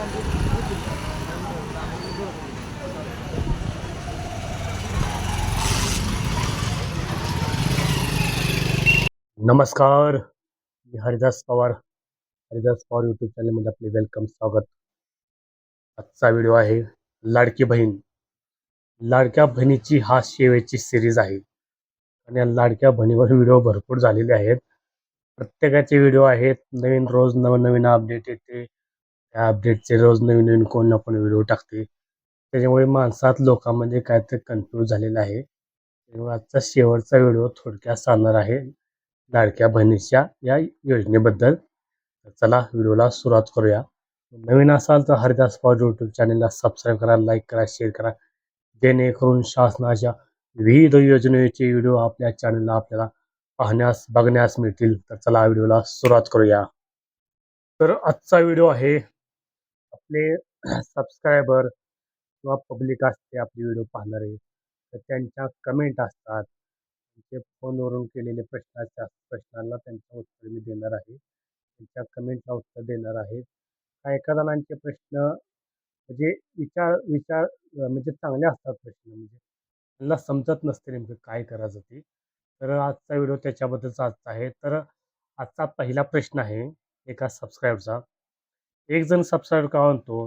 नमस्कार मी हरिदास पवार हरिदास पवार यूट्यूब चॅनलमध्ये आपले वेलकम स्वागत. आजचा व्हिडिओ आहे लाडकी बहीण. लाडक्या बहिणीची हा शेवेची सिरीज आहे. आणि या लाडक्या बहिणीवर व्हिडिओ भरपूर झालेले आहेत. प्रत्येकाचे व्हिडिओ आहेत नवीन रोज नवनवीन अपडेट येते. त्या अपडेटचे रोज नवीन नवीन कोण ना कोण व्हिडिओ टाकते. त्याच्यामुळे माणसात लोकांमध्ये काहीतरी कन्फ्यूज झालेलं आहे. त्यामुळे आजचा शेवटचा व्हिडिओ थोडक्यात सांगणार आहे. लाडक्या बहिणीच्या या योजनेबद्दल. चला व्हिडिओला सुरुवात करूया. नवीन असाल तर हरिदास पवार यूट्यूब चॅनलला सबस्क्राईब करा लाईक करा शेअर करा. जेणेकरून शासनाच्या विविध योजनेचे व्हिडिओ आपल्या चॅनलला आपल्याला पाहण्यास बघण्यास मिळतील. तर चला व्हिडिओला सुरुवात करूया. तर आजचा व्हिडिओ आहे आपले सबस्क्रायबर किंवा पब्लिक असते आपले व्हिडिओ पाहणारे तर त्यांच्या कमेंट असतात. ते फोनवरून केलेले प्रश्न प्रश्नांना त्यांचं उत्तर मी देणार आहे. त्यांच्या कमेंटला उत्तर देणार आहे. काही एका जणांचे प्रश्न म्हणजे विचार विचार म्हणजे चांगले असतात प्रश्न. म्हणजे त्यांना समजत नसते नेमकं काय करायचं ते. तर आजचा व्हिडिओ त्याच्याबद्दलचा आजचा आहे. तर आजचा पहिला प्रश्न आहे एका सबस्क्राईबचा एक जण सबस्क्राईब का म्हणतो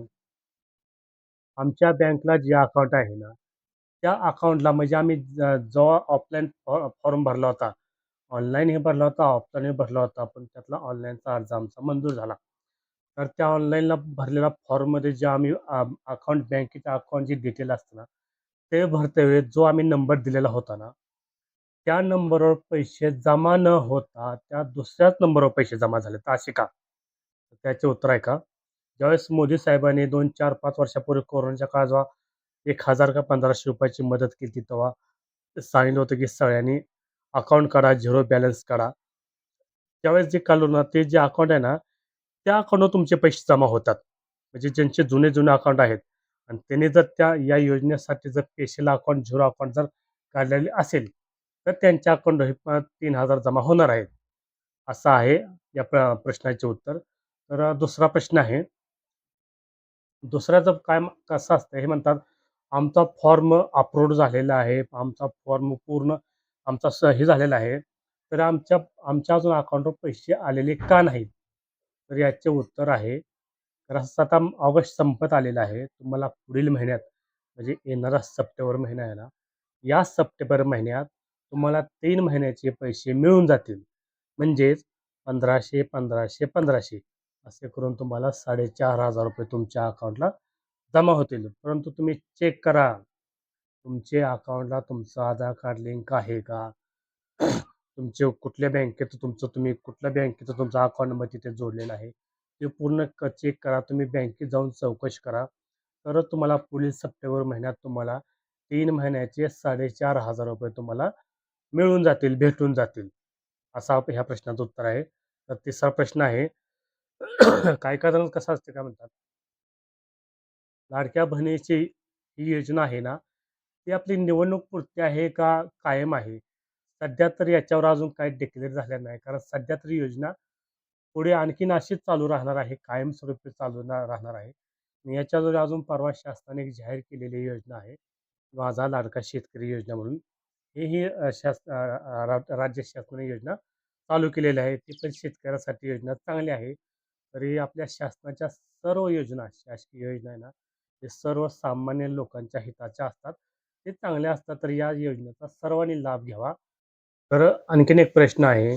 आमच्या बँकला जे अकाउंट आहे ना त्या अकाउंटला म्हणजे आम्ही जेव्हा ऑफलाईन फॉर्म भरला होता ऑनलाईनही भरला होता ऑफलाईनही भरला होता पण त्यातला ऑनलाईनचा अर्ज आमचा मंजूर झाला. तर त्या ऑनलाईनला भरलेल्या फॉर्ममध्ये जे आम्ही अकाउंट बँकेच्या अकाउंटची जे डिटेल असतं ना ते भरते वेळेस जो आम्ही नंबर दिलेला होता ना त्या नंबरवर पैसे जमा न होता त्या दुसऱ्याच नंबरवर पैसे जमा झाले तर असे का? त्याचे उत्तर आहे का? ज्यावेळेस मोदी साहेबांनी दोन चार पाच वर्षापूर्वी कोरोनाच्या काळात जेव्हा एक हजार का पंधराशे रुपयाची मदत केली तेव्हा सांगितलं होतं की सगळ्यांनी अकाउंट काढा झिरो बॅलन्स काढा. त्यावेळेस जे काढलो ना ते जे अकाउंट आहे ना त्या अकाउंटवर तुमचे पैसे जमा होतात. म्हणजे ज्यांचे जुने जुने अकाउंट आहेत. आणि त्यांनी जर त्या या योजनेसाठी जर पेशेला अकाउंट झिरो अकाउंट जर काढलेले असेल तर त्यांच्या अकाउंटवर तीन हजार जमा होणार आहेत. असं आहे या प्र प्रश्नाचे उत्तर. तर दुसरा प्रश्न आहे दुसऱ्याचं काय कसं असतं हे म्हणतात आमचा फॉर्म अप्रूव्ड झालेला आहे आमचा फॉर्म पूर्ण आमचा स हे झालेला आहे. तर आमच्या आमच्या अजून अकाउंटवर पैसे आलेले का नाहीत? तर याचे उत्तर आहे तर असं आता ऑगस्ट संपत आलेला आहे. तुम्हाला पुढील महिन्यात म्हणजे येणारा सप्टेंबर महिना आहे ना या सप्टेंबर महिन्यात तुम्हाला तीन महिन्याचे पैसे मिळून जातील. म्हणजेच पंधराशे पंधराशे पंधराशे. असे करून तुम्हाला साडेचार हजार रुपये तुमच्या अकाउंटला जमा होतील. परंतु तुम्ही चेक करा. तुमचे अकाउंटला तुमचं आधार कार्ड लिंक आहे का? तुमचे कुठल्या बँकेचं तुमचं तुम्ही कुठल्या बँकेचं तुमचा अकाउंट नंबर तिथे जोडलेला आहे? ते पूर्ण क चेक करा. तुम्ही बँकेत जाऊन चौकशी करा. तरच तुम्हाला पुढील सप्टेंबर महिन्यात तुम्हाला तीन महिन्याचे साडेचार हजार रुपये तुम्हाला मिळून जातील भेटून जातील. असा ह्या प्रश्नाचं उत्तर आहे. तर तिसरा प्रश्न आहे काय काय कसं असते काय म्हणतात? लाडक्या बहिणीची ही योजना आहे ना ती आपली निवडणूक पुरती आहे का कायम आहे? सध्या तर याच्यावर अजून काही डिक्लेअर झालं नाही. कारण सध्या तरी योजना पुढे आणखीन अशीच चालू राहणार आहे कायमस्वरूपी चालू राहणार आहे. आणि याच्यावर अजून परवा शासनाने जाहीर केलेली योजना आहे माझा लाडका शेतकरी योजना म्हणून. हे ही शास रा- राज्य शासनाने योजना चालू केलेली आहे. ती पण शेतकऱ्यासाठी योजना चांगली आहे. तरी आपल्या शासनाच्या सर्व योजना शासकीय योजना आहे ना ते सर्वसामान्य लोकांच्या हिताच्या असतात. ते चांगले असतात तर या योजनेचा सर्वांनी लाभ घ्यावा. तर आणखीन एक प्रश्न आहे.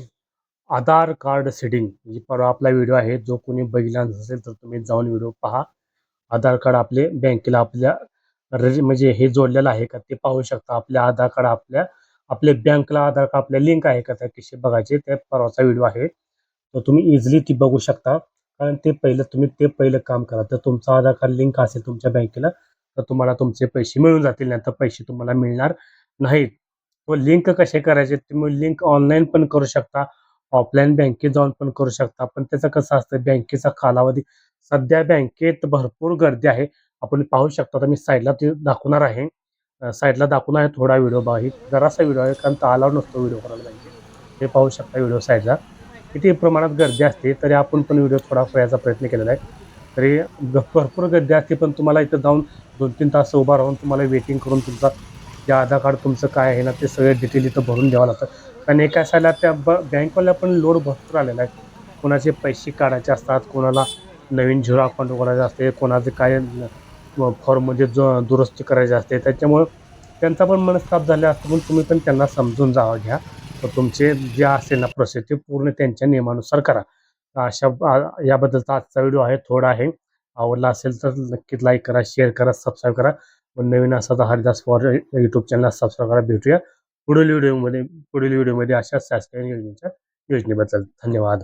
आधार कार्ड सेडिंग म्हणजे परवा आपला व्हिडिओ आहे. जो कोणी बघितला नसेल तर तुम्ही जाऊन व्हिडिओ पहा. आधार कार्ड आपले बँकेला आपल्या म्हणजे हे जोडलेलं आहे का ते पाहू शकता. आपल्या आधार कार्ड आपल्या आपल्या बँकला आधार कार्ड आपल्या लिंक आहे का त्या कसे बघायचे ते परवाचा व्हिडिओ आहे. तर तुम्ही इझिली ती बघू शकता. कारण ते पहिलं तुम्ही ते पहिलं काम करा. तर तुमचं आधार कार्ड लिंक असेल तुमच्या बँकेला तर तुम्हाला तुमचे पैसे मिळून जातील नाही तर पैसे तुम्हाला मिळणार नाहीत. व लिंक कसे करायचे? तुम्ही लिंक ऑनलाईन पण करू शकता ऑफलाईन बँकेत जाऊन पण करू शकता. पण त्याचं कसं असतं बँकेचा कालावधी सध्या बँकेत भरपूर गर्दी आहे. आपण पाहू शकता तर मी साईडला ते दाखवणार आहे. साईडला दाखवणार आहे थोडा व्हिडिओ बाही जरासा व्हिडिओ आहे कारण तो अलाउड नसतो व्हिडिओ करायला बँकेत ते पाहू शकता व्हिडिओ साईडला किती प्रमाणात गर्दी असते तरी आपण पण व्हिडिओ थोडा करायचा प्रयत्न केलेला आहे. तरी भरपूर गर्दी असते पण तुम्हाला इथं जाऊन दोन तीन तास उभा राहून तुम्हाला वेटिंग करून तुमचा जे आधार कार्ड तुमचं काय आहे ना ते सगळे डिटेल इथं भरून द्यावं लागतं. कारण एका साईडला त्या ब बँकवाल्या पण लोड भरपूर आलेला आहे. कोणाचे पैसे काढायचे असतात कोणाला नवीन झिरो अकाउंट उघडायचं असते कोणाचे काय फॉर्ममध्ये म्हणजे जो दुरुस्ती करायची असते. त्याच्यामुळं त्यांचा पण मनस्ताप झाला असतो पण तुम्ही पण त्यांना समजून जावा घ्या. तर तुमचे जे असेल ना प्रोसेस ते पूर्ण त्यांच्या नियमानुसार करा. अशा याबद्दलचा आजचा व्हिडिओ आहे थोडा आहे. आवडला असेल तर नक्कीच लाईक करा शेअर करा सबस्क्राईब करा. व नवीन असा तर Haridas Pawar YouTube channel subscribe करा भेटूया पुढील व्हिडिओमध्ये पुढील व्हिडिओमध्ये अशा शासकीय योजनेच्या योजनेबद्दल. धन्यवाद.